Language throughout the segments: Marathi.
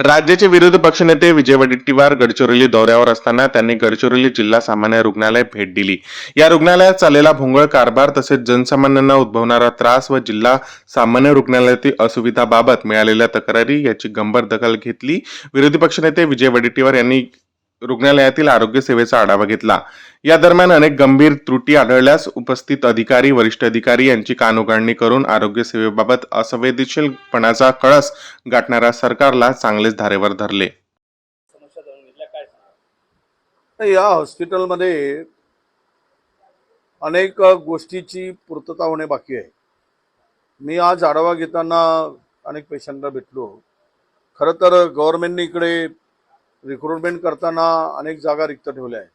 राज्याचे विरोधी पक्षनेते विजय वडेट्टीवार गडचिरोली दौऱ्यावर असताना त्यांनी गडचिरोली जिल्हा सामान्य रुग्णालय भेट दिली. या रुग्णालयात चाललेला भोंगळ कारभार तसेच जनसामान्यांना उद्भवणारा त्रास व जिल्हा सामान्य रुग्णालयातील असुविधाबाबत मिळालेल्या तक्रारी याची गंभीर दखल घेतली. विरोधी पक्षनेते विजय वडेट्टीवार यांनी रुग्णालयातील आरोग्य सेवेचा आढावा घेतला. या दरम्यान अनेक गंभीर त्रुटी आढळल्यास उपस्थित अधिकारी वरिष्ठ अधिकारी यांची कानउघाडणी करून आरोग्य सेवेबाबत असंवेदनशीलपणाचा कळस गाठणाऱ्या सरकारला चांगलेच धारेवर धरले. काय या हॉस्पिटलमध्ये अनेक गोष्टीची पूर्तता होणे बाकी आहे. मी आज आढावा घेताना अनेक पेशंटला भेटलो. खरं तर गव्हर्नमेंटने इकडे रिक्रुटमेंट करताना अनेक जागा रिक्त ठेवल्या आहेत.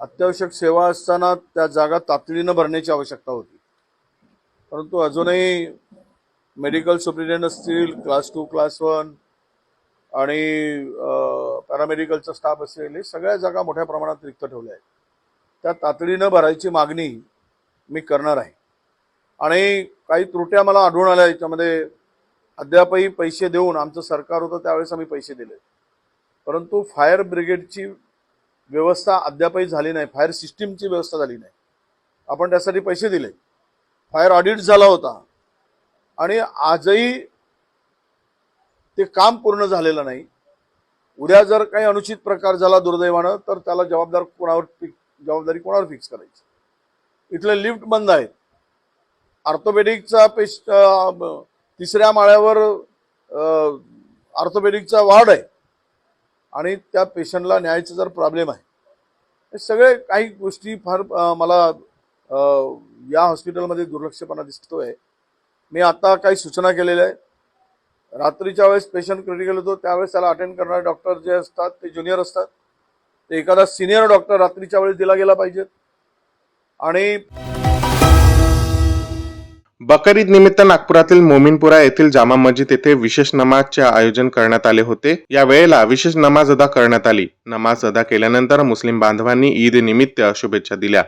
अत्यावश्यक सेवा असताना त्या जागा तातडीनं भरण्याची आवश्यकता होती. परंतु अजूनही मेडिकल सुप्रिटेंडंट असतील क्लास टू क्लास वन आणि पॅरामेडिकलचा स्टाफ असेल हे सगळ्या जागा मोठ्या प्रमाणात रिक्त ठेवल्या आहेत. त्या तातडीनं भरायची मागणी मी करणार आहे. आणि काही त्रुट्या मला आढळून आल्या याच्यामध्ये. अद्यापही पैसे देऊन आमचं सरकार होतं त्यावेळेस आम्ही पैसे दिले परंतु फायर ब्रिगेडची व्यवस्था अद्यापही झाली नाही फायर सिस्टीमची व्यवस्था झाली नाही. आपण त्यासाठी पैसे दिले. फायर ऑडिट झाला होता. आणि आजही ते काम पूर्ण झालेलं नाही. उद्या जर काही अनुचित प्रकार झाला दुर्दैवानं तर त्याला जबाबदार कोणावर फिक जबाबदारी कोणावर फिक्स करायची? इथले लिफ्ट बंद आहेत. ऑर्थोपेडिकचा पेश तिसऱ्या माळ्यावर ऑर्थोपेडिकचा वार्ड आहे. आणि त्या पेशंटला न्यायचा जर प्रॉब्लेम आहे हे सगळे काही गोष्टी फार मला या हॉस्पिटलमध्ये दुर्लक्षपणा दिसतोय. मी आता काही सूचना केलेल्या आहे रात्रीच्या वेळेस पेशंट क्रिटिकल होतो त्यावेळेस त्याला अटेंड करणारे डॉक्टर जे असतात ते ज्युनियर असतात. ते एखादा सिनियर डॉक्टर रात्रीच्या वेळेस दिला गेला पाहिजेत आणि बकर ईद निमित्त नागपुरातील मोमिनपुरा येथील जामा मस्जिद येथे विशेष नमाजचे आयोजन करण्यात आले होते. या वेळेला विशेष नमाज अदा करण्यात आली. नमाज अदा केल्यानंतर मुस्लिम बांधवांनी ईद निमित्त शुभेच्छा दिल्या.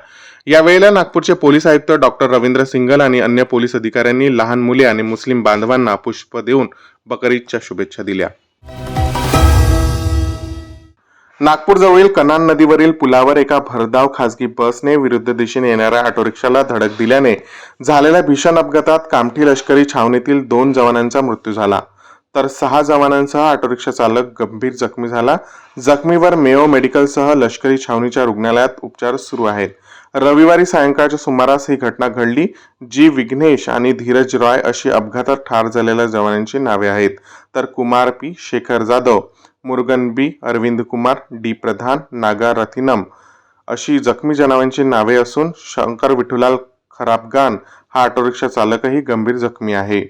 या वेळेला नागपूरचे पोलीस आयुक्त डॉक्टर रवींद्र सिंगल आणि अन्य पोलीस अधिकाऱ्यांनी लहान मुले आणि मुस्लिम बांधवांना पुष्प देऊन बकर ईदच्या शुभेच्छा दिल्या. नागपूरजवळील कनान नदीवरील पुलावर एका भरधाव खासगी बसने विरुद्ध दिशेने येणाऱ्या ऑटो रिक्षाला धडक दिल्याने झालेल्या भीषण अपघातात कामठी लष्करी छावणीतील दोन जवानांचा मृत्यू झाला. तर सहा जवानांसह ऑटोरिक्षा चालक गंभीर जखमी झाला. जखमीवर मेयो मेडिकलसह लष्करी छावणीच्या रुग्णालयात उपचार सुरू आहेत. रविवारी सायंकाळच्या सुमारास ही घटना घडली जी विघ्नेश आणि धीरज रॉय अशी अपघातात ठार झालेल्या जवानांची नावे आहेत. तर Kumar P. Shekhar Jadhav Murugan B Arvind Kumar D Pradhan Naga Rathinam अशी जखमी जनावरांची नावे असून शंकर विठुलाल खराबगान हा ऑटोरिक्षा चालकही गंभीर जखमी आहे.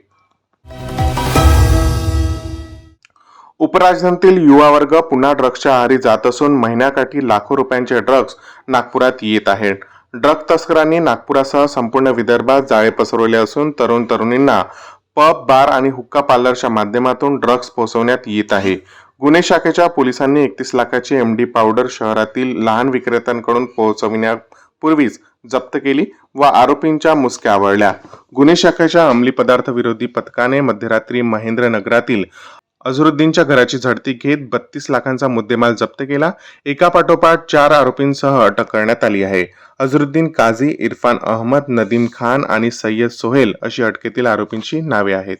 उपराजधानीतील युवा वर्ग पुन्हा ड्रग्सच्या आहारी जात असून महिन्याकाठी लाखो रुपयांचे ड्रग्ज नागपुरात येत आहेत. ड्रग तस्करांनी नागपुरासह संपूर्ण विदर्भात जाळे पसरवले असून तरुण तरुणींना पब बार आणि हुक्का पार्लरच्या माध्यमातून ड्रग्ज पोहोचवण्यात येत आहे. गुन्हे शाखेच्या पोलिसांनी एकतीस लाखाची एम डी पावडर शहरातील लहान विक्रेत्यांकडून पोहोचविण्यापूर्वीच जप्त केली व आरोपींच्या मुसक्या आवळल्या. गुन्हे शाखेच्या अंमली पदार्थ विरोधी पथकाने मध्यरात्री महेंद्रनगरातील अझरुद्दीनच्या घराची झडती घेत बत्तीस लाखांचा मुद्देमाल जप्त केला. एका पाठोपाठ चार आरोपींसह अटक करण्यात आली आहे. अझरुद्दीन काझी इरफान अहमद नदीम खान आणि सय्यद सोहेल अशी अटकेतील आरोपींची नावे आहेत.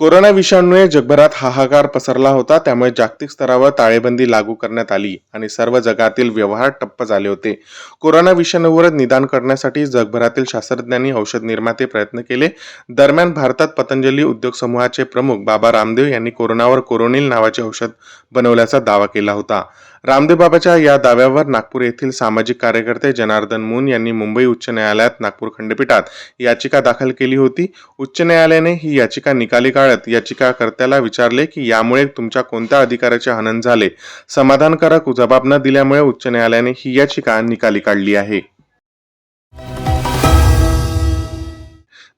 कोरोना विषाणूने जगभरात हाहाकार पसरला होता त्यामुळे जागतिक स्तरावर टाळेबंदी लागू करण्यात आली आणि सर्व जगातील व्यवहार ठप्प झाले होते. कोरोना विषाणूवर निदान करण्यासाठी जगभरातील शास्त्रज्ञांनी औषध निर्माते प्रयत्न केले. दरम्यान भारतात पतंजली उद्योग समूहाचे प्रमुख बाबा रामदेव यांनी कोरोनावर कोरोनिल नावाचे औषध बनवल्याचा दावा केला होता. रामदेव बाबाच्या या दाव्यावर नागपूर येथील सामाजिक कार्यकर्ते जनार्दन मून यांनी मुंबई उच्च न्यायालयात नागपूर खंडपीठात याचिका दाखल केली होती. उच्च न्यायालयाने ही याचिका निकाली काढत याचिकाकर्त्याला विचारले की यामुळे तुमच्या कोणत्या अधिकाराचे हनन झाले? समाधानकारक जबाब न दिल्यामुळे उच्च न्यायालयाने ही याचिका निकाली काढली आहे.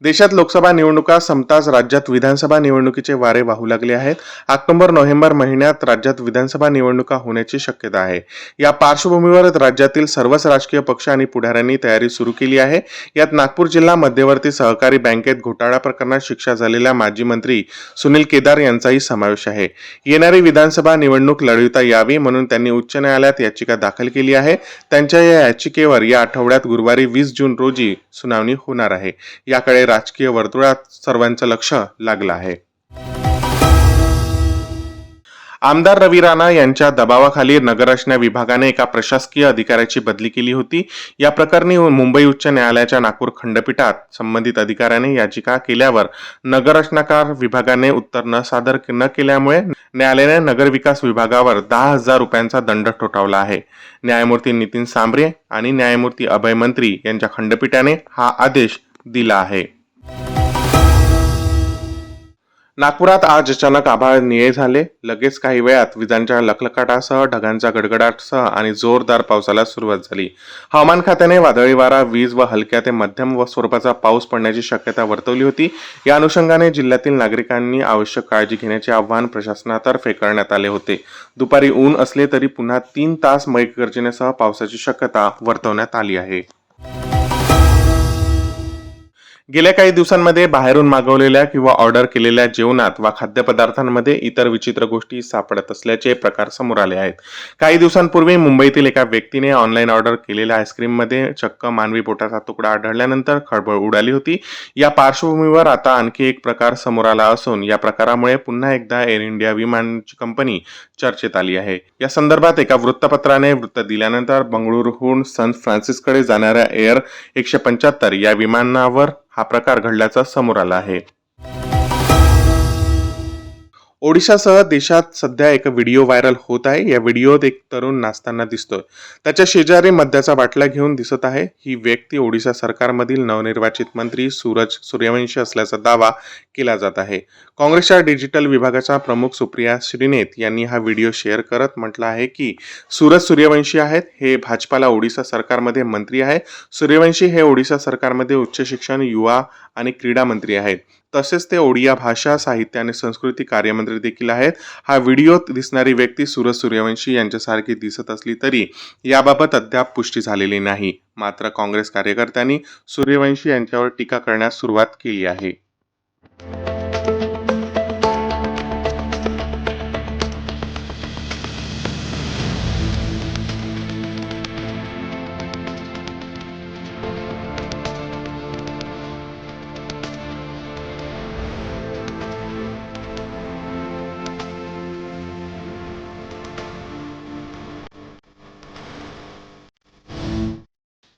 देशात लोकसभा निवडणुका संपताच राज्यात विधानसभा निवडणुकीचे वारे वाहू लागले आहेत. ऑक्टोबर नोव्हेंबर महिन्यात राज्यात विधानसभा निवडणुका होण्याची शक्यता आहे. या पार्श्वभूमीवर राज्यातील सर्वच राजकीय पक्ष आणि पुढाऱ्यांनी तयारी सुरू केली आहे. यात नागपूर जिल्हा मध्यवर्ती सहकारी बँकेत घोटाळा प्रकरणात शिक्षा झालेल्या माजी मंत्री सुनील केदार यांचाही समावेश आहे. येणारी विधानसभा निवडणूक लढविता यावी म्हणून त्यांनी उच्च न्यायालयात याचिका दाखल केली आहे. त्यांच्या या याचिकेवर या आठवड्यात गुरुवारी वीस जून रोजी सुनावणी होणार आहे. याकडे राजकीय वर्तुळात सर्वांचं लक्ष लागलं आहे. आमदार रवी राणा यांच्या दबावाखाली नगररचना विभागाने एका प्रशासकीय अधिकाऱ्याची बदली केली होती. या प्रकरणी मुंबई उच्च न्यायालयाच्या नागपूर खंडपीठात संबंधित अधिकाऱ्याने याचिका केल्यावर नगररचनाकार विभागाने उत्तर न सादर न केल्यामुळे न्यायालयाने नगरविकास विभागावर दहा हजार रुपयांचा दंड ठोठावला आहे. न्यायमूर्ती नितीन सांबरे आणि न्यायमूर्ती अभय मंत्री यांच्या खंडपीठाने हा आदेश दिला आहे. नागपुरात आज अचानक आभाळ निळे झाले. लगेच काही वेळात विजांच्या लखलखाटासह ढगांच्या गडगडाटसह आणि जोरदार पावसाला सुरुवात झाली. हवामान खात्याने वादळी वारा वीज व हलक्या ते मध्यम व स्वरूपाचा पाऊस पडण्याची शक्यता वर्तवली होती. या अनुषंगाने जिल्ह्यातील नागरिकांनी आवश्यक काळजी घेण्याचे आवाहन प्रशासनातर्फे करण्यात आले होते. दुपारी ऊन असले तरी पुन्हा तीन तास मैकगर्जनेसह पावसाची शक्यता वर्तवण्यात आली आहे. गेल्या काही दिवसांमध्ये बाहेरून मागवलेल्या किंवा ऑर्डर केलेल्या जेवणात वा खाद्यपदार्थांमध्ये इतर विचित्र गोष्टी सापडत असल्याचे प्रकार समोर आले आहेत. काही दिवसांपूर्वी मुंबईतील एका व्यक्तीने ऑनलाईन ऑर्डर केलेल्या आईस्क्रीममध्ये चक्क मानवी पोटाचा तुकडा आढळल्यानंतर खळबळ उडाली होती. या पार्श्वभूमीवर आता आणखी एक प्रकार समोर आला असून या प्रकारामुळे पुन्हा एकदा एअर इंडिया विमानची कंपनी चर्चेत आली आहे. या संदर्भात एका वृत्तपत्राने वृत्त दिल्यानंतर बंगळुरूहून सन फ्रान्सिसकडे जाणाऱ्या एअर एकशे पंच्याहत्तर या विमानावर हा हा प्रकार घडल्याचा समोर आला आहे. ओडिशासह देशात सध्या एक व्हिडिओ व्हायरल होत आहे. या व्हिडिओत एक तरुण नाचताना दिसतोय. त्याच्या शेजारी मद्याचा बाटला घेऊन दिसत आहे. ही व्यक्ती ओडिशा सरकारमधील नवनिर्वाचित मंत्री सूरज सूर्यवंशी असल्याचा दावा केला जात आहे. काँग्रेसच्या डिजिटल विभागाच्या प्रमुख सुप्रिया श्रीनेत यांनी हा व्हिडिओ शेअर करत म्हटलं आहे की सूरज सूर्यवंशी आहेत. हे भाजपाला ओडिशा सरकारमध्ये मंत्री आहे सूर्यवंशी हे ओडिशा सरकारमध्ये उच्च शिक्षण युवा आणि क्रीडा मंत्री आहेत. तसेच ते ओडिया भाषा साहित्य आणि संस्कृती कार्यमंत्री देखील आहेत. हा व्हिडिओत दिसणारी व्यक्ती सूरज सूर्यवंशी यांच्यासारखी दिसत असली तरी याबाबत अद्याप पुष्टी झालेली नाही. मात्र काँग्रेस कार्यकर्त्यांनी सूर्यवंशी यांच्यावर टीका करण्यास सुरुवात केली आहे.